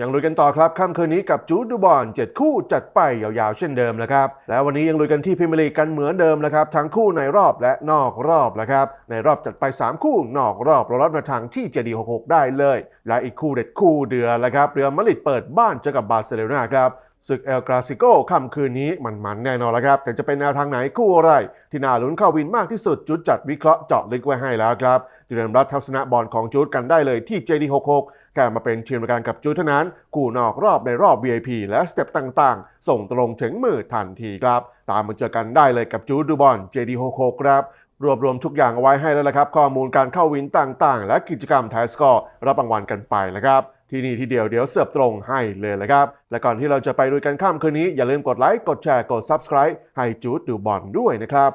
ยังลุยกันต่อครับค่ำคืนนี้กับจูดดูบอล7คู่จัดไปยาวๆเช่นเดิมนะครับแล้ววันนี้ยังลุยกันที่พิมลีกันเหมือนเดิมนะครับทั้งคู่ในรอบและนอกรอบนะครับในรอบจัดไป 3 คู่นอกรอบเรารับมาทางที่เจดี66 ได้เลย และอีกคู่เด็ดคู่เดือแล้วครับเรือมาริดเปิดบ้านเจอกับบาร์เซโลนาครับ ศึกเอลกราซิโกค่ำคืนนี้มันมันๆแน่นอนแล้วครับ แต่จะเป็นแนวทางไหนคู่อะไร ที่น่าลุ้นเข้าวินมากที่สุดจุดจัดวิเคราะห์เจาะลึกไว้ให้แล้วครับเตรียมรับทัศนะบอลของจูดกันได้เลยที่ JD66 แค่มาเป็นทีมประกันกับจูดเท่านั้นกูนอกรอบในรอบ VIP และสเต็ปต่างๆ ส่งตรงถึงมือทันทีครับ ตามมาเจอกันได้เลยกับจูดดูบอล JD66 ครับรวบรวมทุกอย่างเอาไว้ให้แล้วละครับ ข้อมูลการเข้าวินต่างๆ และกิจกรรมไทยสกอร์รับรางวัลกันไปนะครับ ที่นี่ที่เดียวเดี๋ยวเสิร์ฟตรงให้เลยเลยครับ และก่อนที่เราจะไปดูกันข้ามคืนนี้ อย่าลืมกดไลค์กดแชร์กด Subscribe ให้จูดดูบอลด้วยนะครับ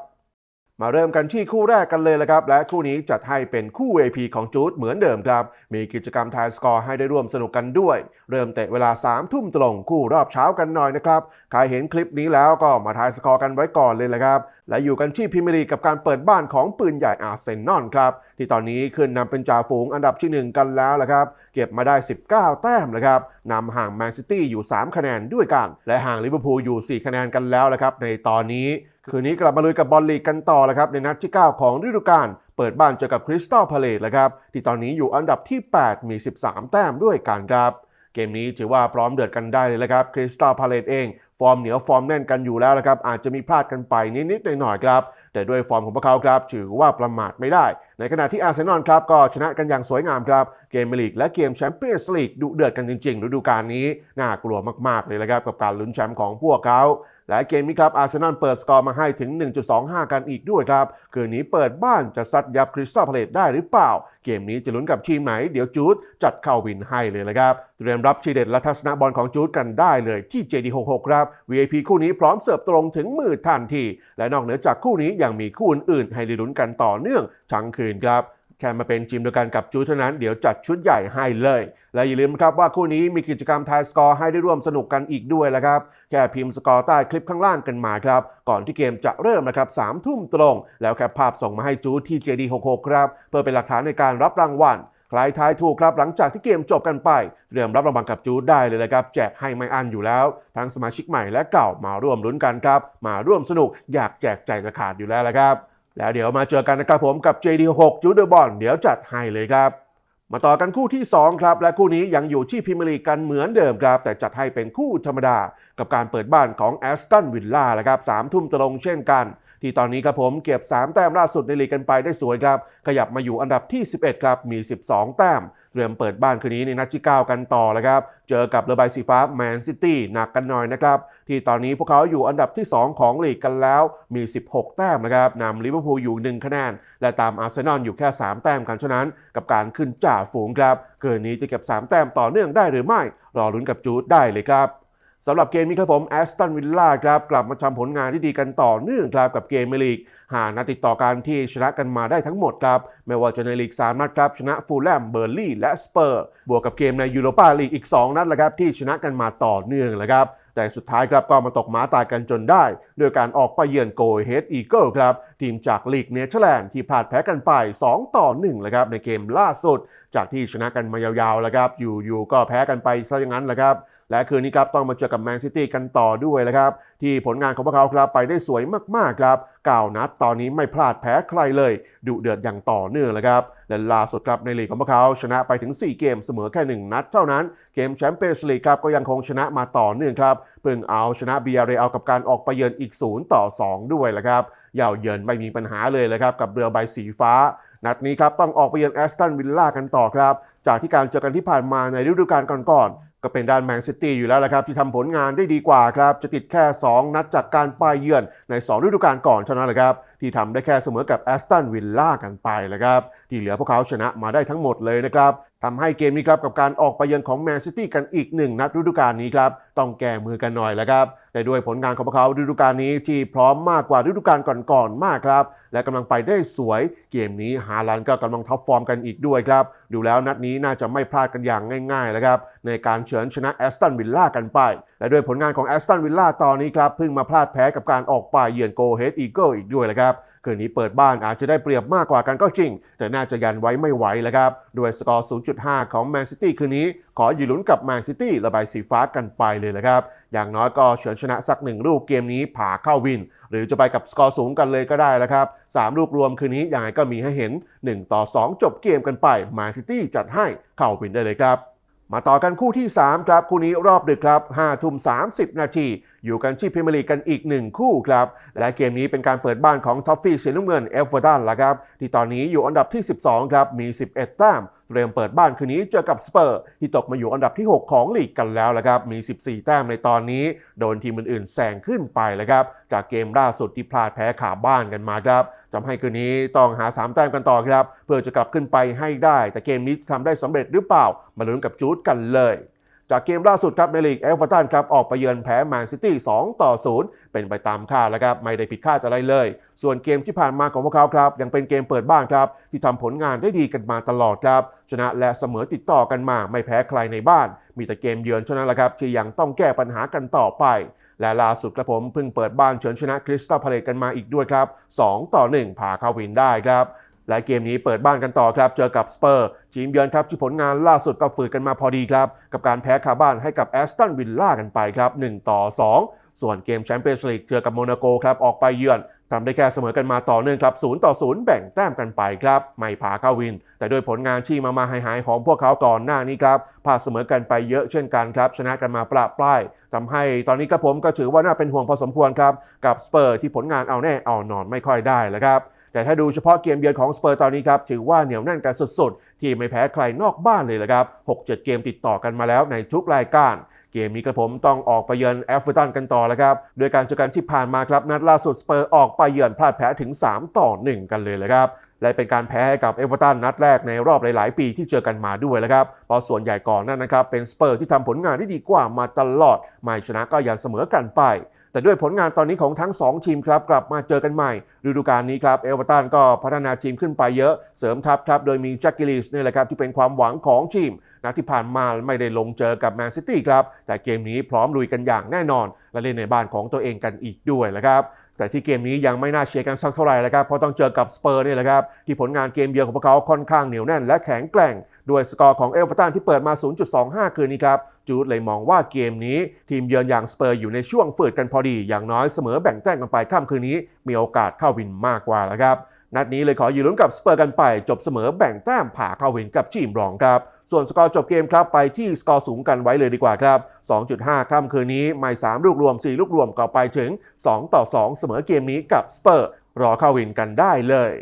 มาเริ่มกันที่คู่แรกกันเลยละครับ และคู่นี้จัดให้เป็นคู่ AP ของจูดเหมือนเดิมครับ มีกิจกรรมทายสกอร์ให้ได้ร่วมสนุกกันด้วย เริ่มเตะเวลา3ทุ่มตรงคู่รอบเช้ากันหน่อยนะครับ ใครเห็นคลิปนี้แล้วก็มาทายสกอร์กันไว้ก่อนเลยละครับ และอยู่กันที่พรีเมียร์ลีกับการเปิดบ้านของปืนใหญ่อาร์เซนอลครับ ที่ตอนนี้ขึ้นนำเป็นจ่าฝูงอันดับที่ 1 กันแล้วละครับเก็บมาได้ 19 แต้มนะครับนำห่างแมนซิตี้อยู่ 3 คะแนนด้วยกัน และห่างลิเวอร์พูลอยู่ 4 คะแนนกันแล้วละครับในตอนนี้คืนนี้กลับมาลุยกับบอลลีกกันต่อแล้วครับในนัดที่ 9 ของฤดูกาลเปิดบ้านเจอกับคริสตัลพาเลตแล้วครับที่ตอนนี้อยู่อันดับที่ 8 มี 13 แต้มด้วยกันครับเกมนี้ถือว่าพร้อมเดือดกันได้เลยละครับคริสตัลพาเลตเองฟอร์มเหนียวฟอร์มแน่นกันอยู่แล้วนะครับอาจจะมีพลาดกันไปนิดๆหน่อยๆครับ แต่ด้วยฟอร์มของพวกเขาครับถือว่าประมาทไม่ได้ ในขณะที่อาร์เซนอลครับก็ชนะกันอย่างสวยงามครับ เกมลีกและเกมแชมเปี้ยนส์ลีกดุเดือดกันจริงๆฤดูกาลนี้ น่ากลัวมากๆเลยนะครับกับการลุ้นแชมป์ของพวกเขาและเกมนี้ครับอาร์เซนอลเปิดสกอร์มาให้ถึง 1.25 กันอีกด้วยครับ คืนนี้เปิดบ้านจะซัดยับคริสตัลพาเลตได้หรือเปล่า เกมนี้จะลุ้นกับทีมไหน เดี๋ยวจูดจัดเข้าวินให้เลยนะครับ เตรียมรับทีเด็ดและทัศนบอลของจูดกันได้เลยที่ JD66 ครับ VIP คู่นี้พร้อมเสิร์ฟตรงถึงมือทันที และนอกเหนือจากคู่นี้ยังมีคู่อื่นๆให้ลุ้นกันต่อเนื่องทั้งคืนครับแค่มาเป็นทีมเดียวกันกับจูเท่านั้นเดี๋ยวจัดชุดใหญ่ให้เลย และอย่าลืมครับว่าคู่นี้มีกิจกรรมทายสกอร์ให้ได้ร่วมสนุกกันอีกด้วยแล้วครับ แค่พิมพ์สกอร์ใต้คลิปข้างล่างกันมาครับ ก่อนที่เกมจะเริ่มนะครับสามทุ่มตรง แล้วแคปภาพส่งมาให้จูที่ JD66 ครับเพื่อเป็นหลักฐานในการรับรางวัลใครทายถูกครับหลังจากที่เกมจบกันไป เตรียมรับรางวัลกับจูดได้เลยนะครับ แจกให้ไม่อั้นอยู่แล้ว ทั้งสมาชิกใหม่และเก่ามาร่วมลุ้นกันครับ มาร่วมสนุกอยากแจกใจจะขาดอยู่แล้วละครับ แล้วเดี๋ยวมาเจอกันนะครับผมกับ JD6 จูเดอร์บอลเดี๋ยวจัดให้เลยครับ มาต่อกันคู่ที่ 2 ครับ และคู่นี้ยังอยู่ที่พรีเมียร์ลีกกันเหมือนเดิมครับ แต่จัดให้เป็นคู่ธรรมดา กับการเปิดบ้านของแอสตันวิลล่าแหละครับสามทุ่มตรงเช่นกัน ที่ตอนนี้ครับผมเก็บ 3 แต้มล่าสุดในลีกกันไปได้สวยครับ ขยับมาอยู่อันดับที่ 11 ครับ มี 12 แต้ม เตรียมเปิดบ้านคืนนี้ในนัดที่ 9 กันต่อแล้วครับ เจอกับเรือใบสีฟ้าแมนซิตี้หนักกันหน่อยนะครับที่ตอนนี้พวกเขาอยู่อันดับที่ 2 ของลีกกันแล้วมี 16 แต้มนะครับนำลิเวอร์พูลอยู่ 1 คะแนนและตามอาร์เซนอลอยู่แค่ 3 แต้มกันฉะนั้น กับการขึ้นจ่าฝูงครับ เกินนี้จะเก็บ 3 แต้มต่อเนื่องได้หรือไม่ รอลุ้นกับจูดได้เลยครับสำหรับเกมนี้ครับผมแอสตันวิลล่าครับกลับมาทำผลงานที่ดีกันต่อเนื่องครับกับเกมเมลีกหานัดติดต่อกันที่ชนะกันมาได้ทั้งหมดครับ ไม่ว่าจะในลีก 3 นัดครับชนะฟูลแลมเบอร์ลี่และสเปอร์ บวกกับเกมในยูโรปาลีกอีก 2 นัดแหละครับที่ชนะกันมาต่อเนื่องแหละครับ แต่สุดท้ายครับก็มาตกม้าตายกันจนได้โดยการออกไปเยือนโกเฮดอีเกิลครับ ทีมจากลีกเนเธอร์แลนด์ที่พลาดแพ้กันไป 2 ต่อ1เลยครับในเกมล่าสุด จากที่ชนะกันมายาวๆแล้วครับอยู่ๆก็แพ้กันไปซะอย่างนั้นแหละครับ และคืนนี้ครับต้องมาเจอกับแมนซิตี้กันต่อด้วยแล้วครับที่ผลงานของพวกเขาครับไปได้สวยมากๆครับ ก้านัด ตอนนี้ไม่พลาดแพ้ใครเลย ดุเดือดอย่างต่อเนื่องเลยครับ และล่าสุดครับในลีกของพวกเขาชนะไปถึง 4 เกมเสมอแค่ 1 นัดเท่านั้น เกมแชมเปี้ยนส์ลีกครับก็ยังคงชนะมาต่อเนื่องครับเพิ่งเอาชนะเบียร์เรอัลกับการออกไปเยือนอีก 0 ต่อ 2 ด้วยแหละครับเย่าเยินไม่มีปัญหาเลยเลยครับกับเรือใบสีฟ้านัดนี้ครับต้องออกไปเยือนแอสตันวิลล่ากันต่อครับ จากที่การเจอกันที่ผ่านมาในฤดูกาลก่อนๆ ก็เป็นด้านแมนซิตี้อยู่แล้วละครับ ที่ทำผลงานได้ดีกว่าครับ จะติดแค่ 2 นัดจากการไปเยือนใน 2 ฤดูกาลก่อนเท่านั้นแหละครับ ที่ทำได้แค่เสมอกับแอสตันวิลล่ากันไปแหละครับ ที่เหลือพวกเขาชนะมาได้ทั้งหมดเลยนะครับทำให้เกมนี้ครับกับการออกไปเยือนของแมนซิตี้กันอีกหนึ่งนัดฤดูกาลนี้ครับ ต้องแก้มือกันหน่อยแหละครับแต่ด้วยผลงานของพวกเขาฤดูกาลนี้ที่พร้อมมากกว่าฤดูกาลก่อนๆมากครับ และกำลังไปได้สวยเกมนี้ฮาลันก็กำลังท็อปฟอร์มกันอีกด้วยครับ ดูแล้วนัดนี้น่าจะไม่พลาดกันอย่างง่ายๆแล้วครับในการเฉือนชนะแอสตันวิลล่ากันไป และด้วยผลงานของแอสตันวิลล่าตอนนี้ครับเพิ่งมาพลาดแพ้กับการออกไปเยือนโกเฮดอีเกิลอีกด้วยเลยครับคืนนี้เปิดบ้านอาจจะได้เปรียบมากกว่ากันก็จริง แต่น่าจะยันไว้ไม่ไหวแล้วครับด้วยสกอร์ 0.5 ของแมนซิตี้คืนนี้ ขออยู่ลุ้นกับแมนซิตี้ระบายสีฟ้ากันไปเลยนะครับ อย่างน้อยก็เฉือนชนะสักหนึ่งลูกเกมนี้ผ่าเข้าวิน หรือจะไปกับสกอร์สูงกันเลยก็ได้แล้วครับสามลูกรวมคืนนี้ยังไงก็มีให้เห็น 1 ต่อ 2 จบเกมกันไปแมนซิตี้จัดให้เข้าวินได้เลยครับมาต่อกันคู่ที่ 3 ครับ คู่นี้รอบดึกครับ5ทุ่ม30 นาที อยู่กันที่พรีเมียร์ลีกกันอีก 1 คู่ครับ และเกมนี้เป็นการเปิดบ้านของท็อฟฟี่สีน้ำเงินเอฟเวอร์ตันละครับ ที่ตอนนี้อยู่อันดับที่ 12 ครับ มี 11 แต้ม เตรียมเปิดบ้านคืนนี้เจอกับสเปอร์ที่ตกมาอยู่อันดับที่ 6 ของลีกกันแล้วละครับมี 14 แต้มในตอนนี้ โดนทีมอื่นๆแซงขึ้นไปเลยครับ จากเกมล่าสุดที่พลาดแพ้ขาบ้านกันมาครับจำให้คืนนี้ต้องหา 3 แต้มกันต่อครับ เพื่อจะกลับขึ้นไปให้ได้ แต่เกมนี้จะทำได้สำเร็จหรือเปล่า มาลุ้นกับจูดกันเลย จากเกมล่าสุดครับในลีกเอฟเวอร์ตันครับออกไปเยือนแพ้แมนซิตี้ 2 ต่อ 0 เป็นไปตามคาดแล้วครับ ไม่ได้ผิดคาดอะไรเลย ส่วนเกมที่ผ่านมาของพวกเขาครับ ยังเป็นเกมเปิดบ้านครับ ที่ทำผลงานได้ดีกันมาตลอดครับ ชนะและเสมอติดต่อกันมาไม่แพ้ใครในบ้าน มีแต่เกมเยือนเท่านั้นแหละครับที่ยังต้องแก้ปัญหากันต่อไป และล่าสุดกระผมเพิ่งเปิดบ้านเฉือนชนะคริสตัลพาเลตกันมาอีกด้วยครับ 2 ต่อ 1 พาเข้าวินได้ครับ และเกมนี้เปิดบ้านกันต่อครับ เจอกับสเปอร์ทีมเยือนครับที่ผลงานล่าสุดก็ฝืดกันมาพอดีครับ กับการแพ้คาบ้านให้กับแอสตันวิลล่ากันไปครับ 1 ต่อ 2 ส่วนเกมแชมเปี้ยนส์ลีกเจอกับโมนาโกครับ ออกไปเยือนทำได้แค่เสมอกันมาต่อเนื่องครับ0ต่อ0แบ่งแต้มกันไปครับ ไม่พาเข้าวินแต่ด้วยผลงานที่มามาหายๆของพวกเขาก่อนหน้านี้ครับพลาดเสมอกันไปเยอะเช่นกันครับ ชนะกันมาปราบปลายทำให้ตอนนี้ครับผมก็ถือว่าน่าเป็นห่วงพอสมควรครับ กับสเปอร์ที่ผลงานเอาแน่เอานอนไม่ค่อยได้แล้วครับแต่ถ้าดูเฉพาะเกมเยือนของสเปอร์ตอนนี้ครับถือว่าเหนียวแน่นกันสุดๆ ที่ไม่แพ้ใครนอกบ้านเลยละครับ 6-7 เกมติดต่อกันมาแล้วในทุกรายการ เกมนี้กระผมต้องออกไปเยือนแอฟเวอร์ตันกันต่อแล้วครับ โดยการเจอกันที่ผ่านมาครับนัดล่าสุดสเปอร์ออกไปเยือนพลาดแพ้ถึง 3 ต่อ 1 กันเลยลยครับ และเป็นการแพ้ให้กับเอเวอร์ตันนัดแรกในรอบหลาย ๆ ปีที่เจอกันมาด้วยแล้วครับเพราะส่วนใหญ่ก่อนนั้นนะครับเป็นสเปอร์ที่ทำผลงานได้ดีกว่ามาตลอด ไม่ชนะก็อย่าเสมอกันไป แต่ด้วยผลงานตอนนี้ของทั้ง 2 ทีมครับกลับมาเจอกันใหม่ฤดูกาลนี้ครับเอเวอร์ตันก็พัฒนาทีมขึ้นไปเยอะเสริมทัพครับโดยมีแจ็คกิลิสนี่แหละครับที่เป็นความหวังของทีมนัดที่ผ่านมาไม่ได้ลงเจอกับแมนซิตี้ครับแต่เกมนี้พร้อมลุยกันอย่างแน่นอน และเล่นในบ้านของตัวเองกันอีกด้วยนะครับ แต่ที่เกมนี้ยังไม่น่าเชียร์กันสักเท่าไหร่แล้วครับ เพราะต้องเจอกับสเปอร์นี่แหละครับ ที่ผลงานเกมเยือนของพวกเขาค่อนข้างเหนียวแน่น และแข็งแกร่ง ด้วยสกอร์ของเอลฟตันที่เปิดมา 0.25 คืนนี้ครับ จูดเลยมองว่าเกมนี้ทีมเยือนอย่างสเปอร์อยู่ในช่วงฝืดกันพอดี อย่างน้อยเสมอแบ่งแต้มกันไปค่ำคืนนี้ มีโอกาสเข้าวินมากกว่าแล้วครับนัดนี้เลยขออยู่ลุ้นกับสเปอร์กันไป จบเสมอแบ่งแต้มผ่าเข้าวินกับทีมรองครับ ส่วนสกอร์จบเกมครับไปที่สกอร์สูงกันไว้เลยดีกว่าครับ 2.5 ค่ำคืนนี้ไม่3ลูกรวม 4 ลูกรวมก็ไปถึง 2 ต่อ 2 เสมอเกมนี้กับสเปอร์รอเข้าวินกันได้เลย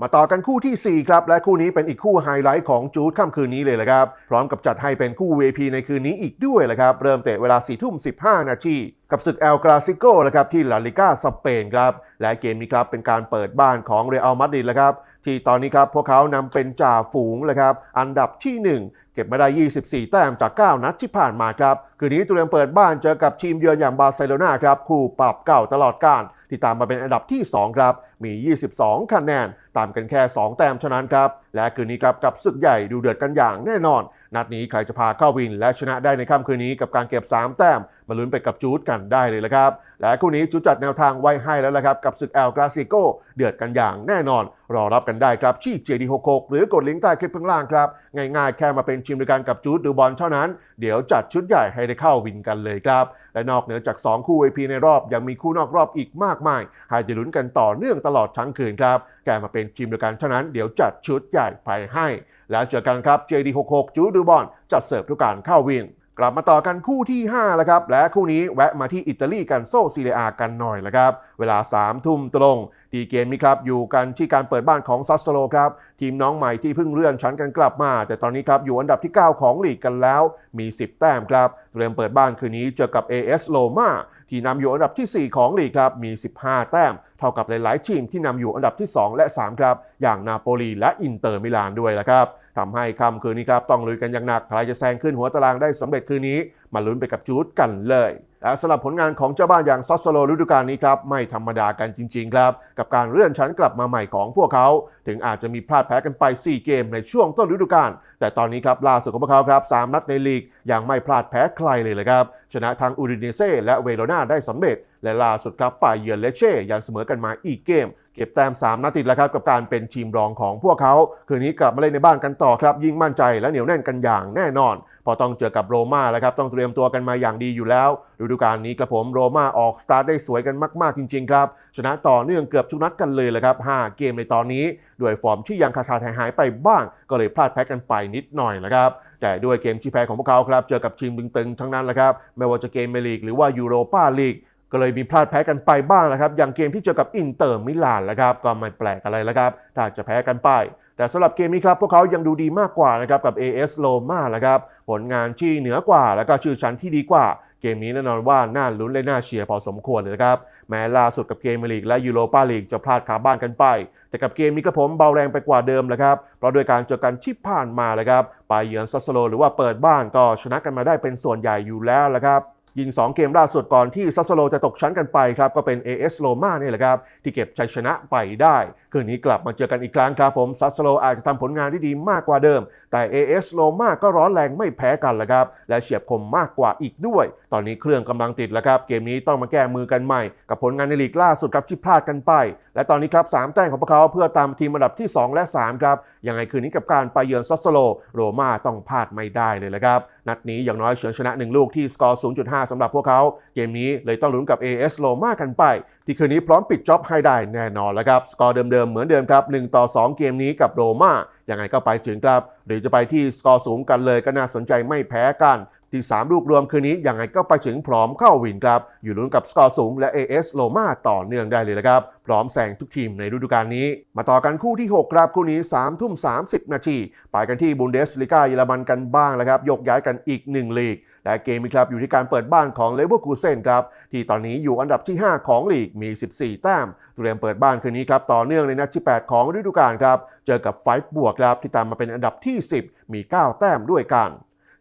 มาต่อกันคู่ที่ 4 ครับ และคู่นี้เป็นอีกคู่ไฮไลท์ของจูดค่ำคืนนี้เลยแหละครับ พร้อมกับจัดให้เป็นคู่ VP ในคืนนี้อีกด้วยแหละครับ เริ่มเตะเวลา4ทุ่ม15 นาที กับศึกแอลกราซิโกนะครับที่ลาลิก้าสเปนครับและเกมนี้ครับเป็นการเปิดบ้านของเรอัลมาดริดแล้วครับที่ตอนนี้ครับพวกเขานำเป็นจ่าฝูงเลยครับอันดับที่ 1 เก็บมาได้ 24 แต้มจาก 9 นัดที่ผ่านมาครับคืนนี้เตรียมเปิดบ้านเจอกับทีมเยือนอย่างบาร์เซโลนาครับคู่ปรับเก่าตลอดการที่ตามมาเป็นอันดับที่ 2 ครับ มี 22 คะแนน ตามกันแค่ 2 แต้มเท่านั้นครับ และคืนนี้ครับกับศึกใหญ่ดูเดือดกันอย่างแน่นอน นัดนี้ใครจะพาเข้าวินและชนะได้ในค่ำคืนนี้กับการเก็บ 3 แต้มมาลุ้นไปกับจูดกันได้เลยละครับ และคู่นี้จูดจัดแนวทางไว้ให้แล้วละครับ กับศึกแอลกราซิโกเดือดกันอย่างแน่นอน รอรับกันได้ครับที่ JD66 หรือกดลิงก์ใต้คลิปข้างล่างครับ ง่ายๆ แค่มาเป็นทีมด้วยกันกับจูดดูบอลเท่านั้น เดี๋ยวจัดชุดใหญ่ให้ได้เข้าวินกันเลยครับ และนอกเหนือจาก 2 คู่ VP ในรอบยังมีคู่นอกรอบอีกมากมายให้ได้ลุ้นกันต่อเนื่องตลอดทั้งคืนครับแกมาเป็นทีมเดียวกันเท่านั้นเดี๋ยวจัดชุดใหญ่ไปให้ แล้วเจอกันครับ JD66 จูดดูบอลจัดเสิร์ฟทุกการเข้าวิน กลับมาต่อกันคู่ที่5แล้วครับ และคู่นี้แวะมาที่อิตาลีกันโซซีเรียกันหน่อยล้วครับ เวลา3ทุ่มตรงที่เกมนี้ครับ อยู่กันที่การเปิดบ้านของซัสโซโลครับ ทีมน้องใหม่ที่เพิ่งเลื่อนชั้นกันกลับมา แต่ตอนนี้ครับอยู่อันดับที่ 9 ของลีกกันแล้ว มี 10 แต้มครับเตรียมเปิดบ้านคืนนี้เจอกับ AS Roma ที่นำอยู่อันดับทีสี่ 4 ของลีกครับมี 15 แต้ม เท่ากับหลายๆทีมที่นำอยู่อันดับที่ 2 และ 3 ครับ อย่างนาโปลีและอินเตอร์มิลานด้วยละครับทำให้ค่ำคืนนี้ครับต้องลุยกันอย่างหนักใครจะแซงขึ้นหัวตารางได้สำเร็จคืนนี้มาลุ้นไปกับจูดกันเลยและสำหรับผลงานของเจ้าบ้านอย่างซัสโซโลฤดูกาลนี้ครับไม่ธรรมดากันจริง ๆ ครับ กับการเลื่อนชั้นกลับมาใหม่ของพวกเขา ถึงอาจจะมีพลาดแพ้กันไป 4 เกมในช่วงต้นฤดูกาลแต่ตอนนี้ครับล่าสุดของพวกเขาครับ3นัดในลีกยังไม่พลาดแพ้ใครเลยเลยครับ ชนะทั้งอูดิเนเซ่และเวโรนาได้สำเร็จ และล่าสุดครับป่ายเยือนเลเช่ยันเสมอกันมาอีกเกม เก็บแต้ม3นัดติดแล้วครับกับการเป็นทีมรองของพวกเขาคืนนี้กลับมาเล่นในบ้านกันต่อครับ ยิ่งมั่นใจและเหนียวแน่นกันอย่างแน่นอน พอต้องเจอกับโรม่าแล้วครับต้องเตรียมตัวกันมาอย่างดีอยู่แล้วฤดูกาลนี้กระผมโรม่าออกสตาร์ทได้สวยกันมาก ๆ จริง ๆ ครับ ชนะต่อเนื่องเกือบทุกนัดกันเลยแหละครับ 5 เกมในตอนนี้ ด้วยฟอร์มที่ยังขาดขาดหายหายไปบ้าง ก็เลยพลาดแพ้กันไปนิดหน่อยนะครับแต่ด้วยเกมที่แพ้ของพวกเขาครับเจอกับทีมตึงๆทั้งนั้นแหละครับไม่ว่าจะเกมเมลีกหรือว่ายูโรปาลีก ก็เลยมีพลาดแพ้กันไปบ้างแหละครับ อย่างเกมที่เจอกับอินเตอร์มิลานแหละครับ ก็ไม่แปลกอะไรแล้วครับถ้าจะแพ้กันไป แต่สำหรับเกมนี้ครับ พวกเขายังดูดีมากกว่านะครับกับ AS Roma แหละครับ ผลงานที่เหนือกว่า แล้วก็ชื่อชั้นที่ดีกว่า เกมนี้แน่นอนว่าน่าลุ้นและน่าเชียร์พอสมควรเลยนะครับ แม้ล่าสุดกับเกมลีกและยูโรปาลีกจะพลาดขาบ้านกันไป แต่กับเกมนี้กระผมเบาแรงไปกว่าเดิมแหละครับ เพราะโดยการเจอกันที่ผ่านมาแหละครับ ไปเยือนซัสโลหรือว่าเปิดบ้านก็ชนะกันมาได้เป็นส่วนใหญ่อยู่แล้วแหละครับ ยิง 2 เกมล่าสุดก่อนที่ซัสโซโลจะตกชั้นกันไปครับก็เป็น AS Roma นี่แหละครับ ที่เก็บชัยชนะไปได้คืนนี้กลับมาเจอกันอีกครั้งครับผมซัสโซโลอาจจะทำผลงานที่ดีมากกว่าเดิม แต่ AS Roma ก็ร้อนแรงไม่แพ้กันแหละครับและเฉียบคมมากกว่าอีกด้วย ตอนนี้เครื่องกำลังติดแล้วครับเกมนี้ต้องมาแก้มือกันใหม่ กับผลงานในลีกล่าสุดครับที่พลาดกันไป และตอนนี้ครับสามแต้มของพวกเขาเพื่อตามทีมอันดับที่ 2 และ 3 ครับยังไงคืนนี้กับการไปเยือนซัสโซโลโรม่าต้องพลาดไม่ได้เลยแหละครับนัดนี้อย่างน้อยเฉือนชนะ 1 ลูกที่สกอร์ 0.5สำหรับพวกเขาเกมนี้เลยต้องลุ้นกับ AS โลมากันไป ที่คืนนี้พร้อมปิดจ็อบให้ได้แน่นอนแล้วครับ สกอร์เดิมๆเหมือนเดิมครับ1ต่อ 2 เกมนี้กับโรม่า ยังไงก็ไปถึงครับ หรือจะไปที่สกอร์สูงกันเลยก็น่าสนใจไม่แพ้กันที่ 3 ลูกรวมคืนนี้ยังไงก็ไปถึงพร้อมเข้าวินครับ อยู่ลุ้นกับสกอร์สูงและ AS Roma ต่อเนื่องได้เลยนะครับ พร้อมแซงทุกทีมในฤดูกาลนี้ มาต่อกันคู่ที่ 6 ครับคู่นี้3ทุ่ม 30 นาที ไปกันที่บุนเดสลิกาเยอรมันกันบ้างแล้วครับยกย้ายกันอีก 1 ลีก และเกมนี้ครับอยู่ที่การเปิดบ้านของเลเวอร์คูเซนครับ ที่ตอนนี้อยู่อันดับที่ 5 ของลีกมี 14 แต้มเตรียมเปิดบ้านคืนนี้ครับต่อเนื่องในนัดที่ 8 ของฤดูกาลครับเจอกับไฟบวกครับที่ตามมาเป็นอันดับที่ 10 มี 9 แต้มด้วยกัน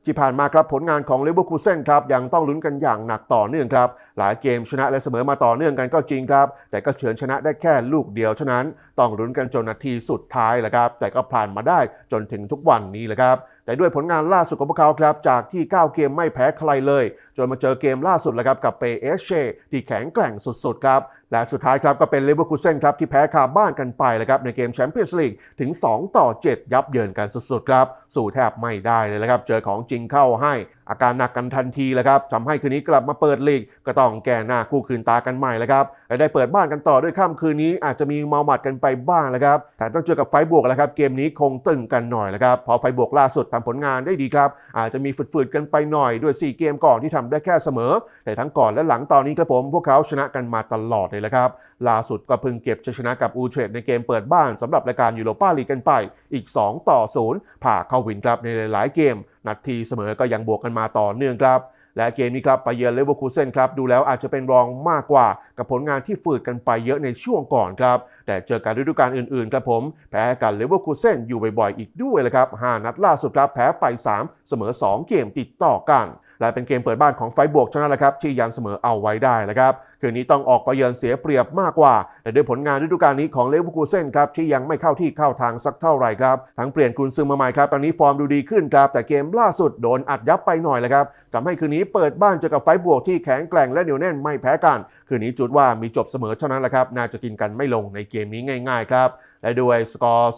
ที่ผ่านมาครับผลงานของเลเวอร์คูเซนครับยังต้องลุ้นกันอย่างหนักต่อเนื่องครับ หลายเกมชนะและเสมอมาต่อเนื่องกันก็จริงครับ แต่ก็เฉือนชนะได้แค่ลูกเดียวเท่านั้น ต้องลุ้นกันจนนาทีสุดท้ายแหละครับ แต่ก็ผ่านมาได้จนถึงทุกวันนี้แหละครับ แต่ด้วยผลงานล่าสุดของพวกเขาครับจากที่ 9 เกมไม่แพ้ใครเลย จนมาเจอเกมล่าสุดแหละครับกับเปเอเชที่แข็งแกร่งสุดๆครับ และสุดท้ายครับก็เป็นเลเวอร์คูเซนครับที่แพ้คาบ้านกันไปเลยครับในเกมแชมเปี้ยนส์ลีกถึง 2 ต่อ 7 ยับเยินกันสุดๆครับสู่แทบไม่ได้เลยละครับเจอของจริงเข้าให้อาการหนักกันทันทีเลยครับทำให้คืนนี้กลับมาเปิดลีกก็ต้องแก้หน้าคู่คืนตากันใหม่แล้วครับและได้เปิดบ้านกันต่อด้วยค่ำคืนนี้อาจจะมีเมาหมัดกันไปบ้างแล้วครับแต่ต้องเจอกับไฟบวกแล้วครับเกมนี้คงตึงกันหน่อยแล้วครับพราะไฟบวกล่าสุดทำผลงานได้ดีครับ อาจจะมีฝืดๆกันไปหน่อยด้วย 4 เกมก่อนที่ทำได้แค่เสมอ แต่ทั้งก่อนและหลังตอนนี้ครับผมพวกเขาชนะกันมาตลอดเลยละครับ ล่าสุดก็เพิ่งเก็บชัยชนะกับอูเทรดในเกมเปิดบ้านสำหรับรายการยูโรปาลีกกันไปอีก 2 ต่อ 0 ผ่าเข้าวินครับในหลายๆเกม นัดทีเสมอก็ยังบวกกันมาต่อเนื่องครับ และเกมนี้ครับไปเยือนเลเวอร์คูเซนครับดูแล้วอาจจะเป็นรองมากกว่ากับผลงานที่ฝืดกันไปเยอะในช่วงก่อนครับ แต่เจอการฤดูกาลอื่นๆครับผม แพ้กันเลเวอร์คูเซนอยู่บ่อยๆอีกด้วยเลยครับ5นัดล่าสุดครับแพ้ไป 3 เสมอ 2 เกมติดต่อกัน และเป็นเกมเปิดบ้านของไฟบวกเท่านั้นแหละครับที่ยันเสมอเอาไว้ได้นะครับคืนนี้ต้องออกไปเยือนเสียเปรียบมากกว่า แต่ด้วยผลงานฤดูกาลนี้ของเลเวอร์คูเซนครับที่ยังไม่เข้าที่เข้าทางสักเท่าไหร่ครับทั้งเปลี่ยนกุนซือมาใหม่ครับตอนนี้ฟอร์มดูดีขึ้นครับแต่เกมล่าสุดโดนอัดยับไปหน่อยเลยครับทำให้คืนนี้เปิดบ้านเจอกับไฟบวกที่แข็งแกร่งและเหนียวแน่นไม่แพ้กัน คืนนี้จุดว่ามีจบเสมอเท่านั้นแหละครับ น่าจะกินกันไม่ลงในเกมนี้ง่ายๆครับ และด้วยสกอร์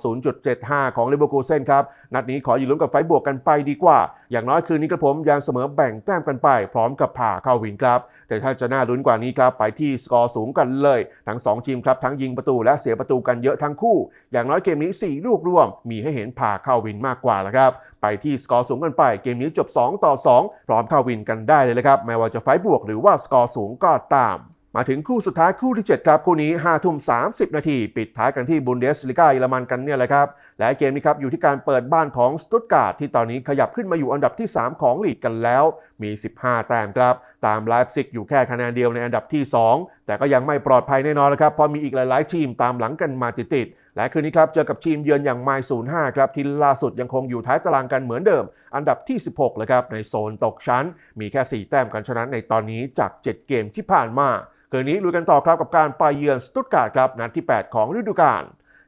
0.75 ของเลเวอร์คูเซนครับ นัดนี้ขออยู่ลุ้นกับไฟบวกกันไปดีกว่า อย่างน้อยคืนนี้กระผมยังเสมอแบ่งแต้มกันไป พร้อมกับผ่าเข้าวินครับ แต่ถ้าจะน่าลุ้นกว่านี้ครับไปที่สกอร์สูงกันเลย ทั้ง 2 ทีมครับทั้งยิงประตูและเสียประตูกันเยอะทั้งคู่ อย่างน้อยเกมนี้ 4 ลูกร่วม มีให้เห็นผ่าเข้าวินมากกว่าแล้วครับไปที่สกอร์สูงกันไปเกมนี้จบ 2 ต่อ 2 พร้อมเข้าวินกันได้เลยนะครับไม่ว่าจะไฟบวกหรือว่าสกอร์สูงก็ตาม มาถึงคู่สุดท้ายคู่ที่ 7 ครับ คู่นี้5ทุ่ม30 นาที ปิดท้ายกันที่บุนเดสลิก้าเยอรมันกันเนี่ยแหละครับ และเกมนี้ครับอยู่ที่การเปิดบ้านของสตุตการ์ดที่ตอนนี้ขยับขึ้นมาอยู่อันดับที่ 3 ของลีกกันแล้ว มี 15 แต้มครับ ตามไลฟ์ซิกอยู่แค่คะแนนเดียวในอันดับที่ 2 แต่ก็ยังไม่ปลอดภัยแน่นอนนะครับเพราะมีอีกหลาย ๆ ทีมตามหลังกันมาติดๆ และคืนนี้ครับเจอกับทีมเยือนอย่างไมล์05ครับที่ล่าสุดยังคงอยู่ท้ายตารางกันเหมือนเดิม อันดับที่ 16เลยครับในโซนตกชั้น มีแค่ 4 แต้มกันชนะในตอนนี้จาก 7 เกมที่ผ่านมาคืนนี้ลุยกันต่อครับกับการไปเยือนสตุตการ์ดครับนัดที่ 8 ของฤดูกาล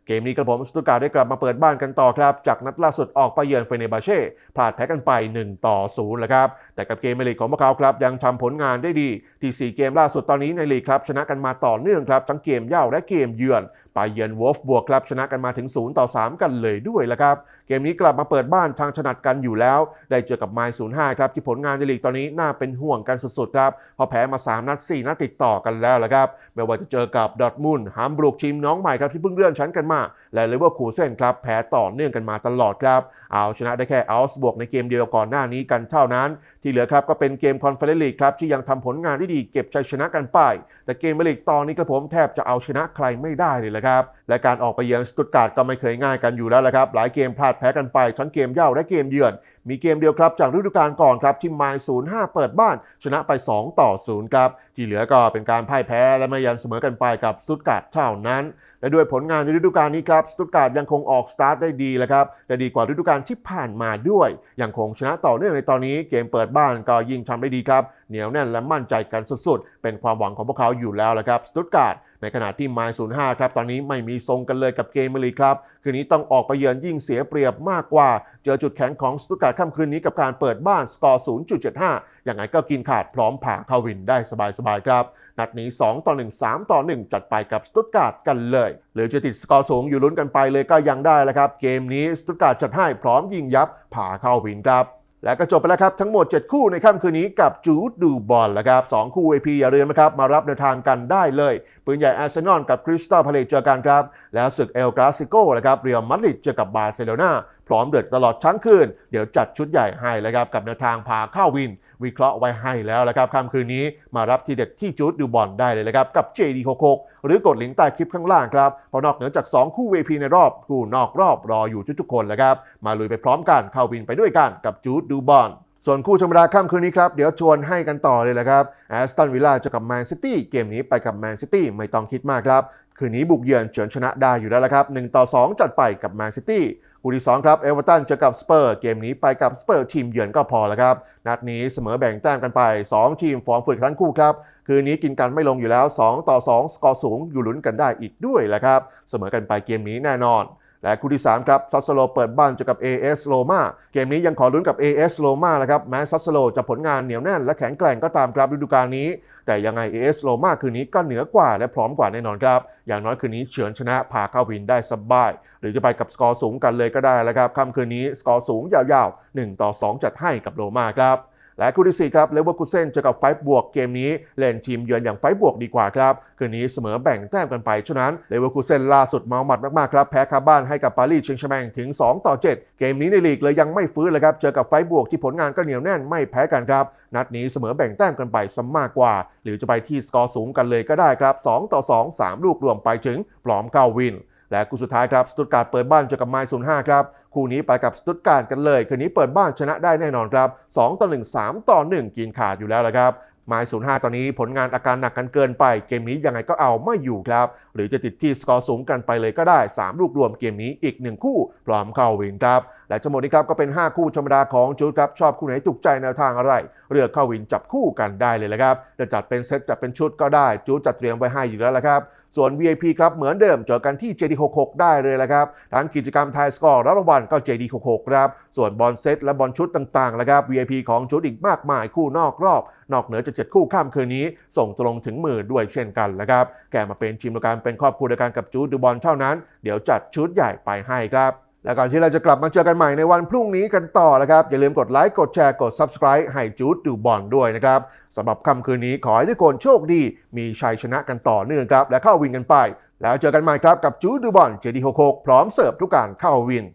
เกมนี้กระผมสตุการ์ดได้กลับมาเปิดบ้านกันต่อครับ จากนัดล่าสุดออกไปเยือนเฟเนบาเช่พลาดแพ้กันไป 1 ต่อ0แล้วครับ แต่กับเกมในลีกของพวกเขาครับยังทำผลงานได้ดี ที่ 4 เกมล่าสุดตอนนี้ในลีกครับ ชนะกันมาต่อเนื่องครับ ทั้งเกมเย่าและเกมเยือน ไปเยือนวอลฟบวกครับชนะกันมาถึง 0 ต่อ 3 กันเลยด้วยและครับ เกมนี้กลับมาเปิดบ้านทางถนัดกันอยู่แล้ว ได้เจอกับไมล์05ครับที่ผลงานในลีกตอนนี้น่าเป็นห่วงกันสุดๆครับพอแพ้มา 3 นัด 4 นัดติดต่อกันแล้วละครับไม่ว่าจะเจอกับดอทมุนฮัมบรูกทีมน้องใหม่ครับที่เพิ่งเลื่อนชั้นกันมาและเลเวอร์คูเซนครับแพ้ต่อเนื่องกันมาตลอดครับ เอาชนะได้แค่อัลส์บวกในเกมเดียวก่อนหน้านี้กันเท่านั้น ที่เหลือครับก็เป็นเกมคอนเฟอเรนซ์ลีกครับที่ยังทำผลงานได้ดีเก็บชัยชนะกันไป แต่เกมลีกตอนนี้กระผมแทบจะเอาชนะใครไม่ได้เลยละครับและการออกไปเยือนสตุตการ์ดก็ไม่เคยง่ายกันอยู่แล้วละครับหลายเกมพลาดแพ้กันไปทั้งเกมเย่าและเกมเยือน มีเกมเดียวครับจากฤดูกาลก่อนครับที่ไมล์05 เปิดบ้าน ชนะไป 2 ต่อ 0 ครับ ที่เหลือก็เป็นการพ่ายแพ้และไมายันเสมอกันไปกับสตุตการ์ดเท่านั้น และด้วยผลงานในฤดูกาลนี้ครับสตุตการ์ดยังคงออกสตาร์ทได้ดีแล้วครับและดีกว่าฤดูกาลที่ผ่านมาด้วย ยังคงชนะต่อเนื่องในตอนนี้เกมเปิดบ้านก็ยิ่งทำได้ดีครับเหนียวแน่นและมั่นใจกันสุดๆเป็นความหวังของพวกเขาอยู่แล้วและครับสตุตการ์ด ในขณะที่ไมล์05ครับ ตอนนี้ไม่มีทรงกันเลยกับเกมเมลีครับ คืนนี้ต้องออกไปเยือนยิ่งเสียเปรียบมากกว่า เจอจุดแข็งของสตุตการ์ดค่ำคืนนี้กับการเปิดบ้านสกอร์ 0.75 อย่างไรก็กินขาดพร้อมผ่าเข้าวินได้สบายๆครับ นัดนี้ 2 ต่อ 1 3 ต่อ 1 จัดไปกับสตุตการ์ดกันเลย หรือจะติดสกอร์สูงอยู่ลุ้นกันไปเลยก็ยังได้แล้วครับ เกมนี้สตุตการ์ดจัดให้พร้อมยิงยับผ่าเข้าวินครับ และก็จบไปแล้วครับ ทั้งหมด 7 คู่ในค่ำคืนนี้กับจูดดูบอลแล้วครับ2คู่ AP อย่าลืมนะครับ มารับเดินทางกันได้เลย ปืนใหญ่อาร์เซนอลกับคริสตัลพาเลตเจอกันครับ แล้วศึกเอลกราซิโกนะครับเรียลมาดริดเจอกับบาร์เซโลนาพร้อมเดือดตลอดทั้งคืน เดี๋ยวจัดชุดใหญ่ให้แล้วครับ กับแนวทางพาเข้าวิน วิเคราะห์ไว้ให้แล้วแล้วครับค่ำคืนนี้มารับทีเด็ดที่จูดดูบอลได้เลยนะครับกับ JD66 หรือกดลิงก์ใต้คลิปข้างล่างครับเพราะนอกเหนือจาก 2 คู่ VP ในรอบ คู่นอกรอบรออยู่ทุกๆคนแล้วครับมาลุยไปพร้อมกันเข้าวินไปด้วยกันกับจูดดูบอลส่วนคู่ธรราค่ำคืนนี้ครับ เดี๋ยวชวนให้กันต่อเลยแหละครับแอสตันวิลล่าเจอกับแมนซิตี้เกมนี้ไปกับแมนซิตี้ไม่ต้องคิดมากครับ คืนนี้บุกเยือนเฉือนชนะได้อยู่แล้วละครับ1ต่อ 2 จัดไปกับแมนซิตี้คู่ที่2ครับเอเวอร์ตันเจอกับสเปอร์เกมนี้ไปกับสเปอร์ทีมเยือนก็พอแล้วครับ นัดนี้เสมอแบ่งแต้มกันไป 2 ทีมฟอร์มฝึกทั้งคู่ครับ คืนนี้กินกันไม่ลงอยู่แล้ว 2 ต่อ 2 สกอร์สูงอยู่ลุ้นกันได้อีกด้วยแหละครับเสมอกันไปเกมนี้แน่นอน และคู่ที่ 3 ครับซัสโซโลเปิดบ้านเจอกับ AS โ o มาเกมนี้ยังขอลุ้นกับ AS โ o มาแล้วครับแม้ซัสโซโลจะผลงานเหนียวแน่นและแข็งแกร่งก็ตามครับฤดูกาลนี้ แต่ยังไง AS โ o มาคืนนี้ก็เหนือกว่าและพร้อมกว่าแน่นอนครับ อย่างน้อยคืนนี้เฉือนชนะพาเข้าวินได้สบาย หรือจะไปกับสกอร์สูงกันเลยก็ได้แล้วครับค่ำคืนนี้สกอร์สูงยาวๆ1ต่อ2จัดให้กับโรม่าครับ และคู่ที่4ครับเลเวอร์คูเซนเจอกับไฟบวกเกมนี้เล่นทีมเยือนอย่างไฟบวกดีกว่าครับคืนนี้เสมอแบ่งแต้มกันไปฉะนั้นเลเวอร์คูเซนล่าสุดเมาหมัดมากๆครับแพ้คาบ้านให้กับปารีสเชงชแมงถึง 2 ต่อ 7 เกมนี้ในลีกเลยยังไม่ฟื้นเลยครับเจอกับไฟบวกที่ผลงานก็เหนียวแน่นไม่แพ้กันครับ นัดนี้เสมอแบ่งแต้มกันไปซะมากกว่า หรือจะไปที่สกอร์สูงกันเลยก็ได้ครับ2ต่อ 2 3 ลูกรวมไปถึงพร้อมเข้าวิน และคู่สุดท้ายครับสตุตการ์ดเปิดบ้านเจอกับไมล์05ครับคู่นี้ไปกับสตุตการ์ดกันเลย คืนนี้เปิดบ้านชนะได้แน่นอนครับ2ต่อ1 3ต่อ1กินขาดอยู่แล้วละครับไมล์05ตอนนี้ผลงานอาการหนักกันเกินไป เกมนี้ยังไงก็เอาไม่อยู่ครับ หรือจะติดที่สกอร์สูงกันไปเลยก็ได้ 3 ลูกรวมเกมนี้อีก 1 คู่ พร้อมเข้าวินครับ และทั้งหมดนี้ครับก็เป็น 5 คู่ธรรมดาของจูดครับ ชอบคู่ไหนถูกใจแนวทางอะไร เลือกเข้าวินจับคู่กันได้เลยละครับ จะจัดเป็นเซตจัดเป็นชุดก็ได้ จูดจัดเตรียมไว้ให้อยู่แล้วละครับ ส่วน VIP ครับเหมือนเดิมเจอกันที่ JD66 ได้เลยละครับทั้งกิจกรรมไทยสกอร์รับรางวัลก็ JD66 ครับส่วนบอลเซตและบอลชุดต่างๆละครับ VIP ของชุดอีกมากมายคู่นอกรอบ นอกเหนือจาก7คู่ข้ามคืนนี้ ส่งตรงถึงมือด้วยเช่นกันละครับแกมาเป็นทีมเดียวกันเป็นครอบครัวเดียวกันกับจูดดูบอลเท่านั้น เดี๋ยวจัดชุดใหญ่ไปให้ครับ และก่อนที่เราจะกลับมาเจอกันใหม่ในวันพรุ่งนี้กันต่อนะครับ อย่าลืมกดไลค์กดแชร์กด Subscribe ให้จูดดูบอลด้วยนะครับสำหรับค่ำคืนนี้ขอให้ทุกคนโชคดี มีชัยชนะกันต่อเนื่องครับ และเข้าวินกันไป แล้วเจอกันใหม่ครับกับจูดดูบอลเจดีหกพร้อมเสิร์ฟทุกการเข้าวิน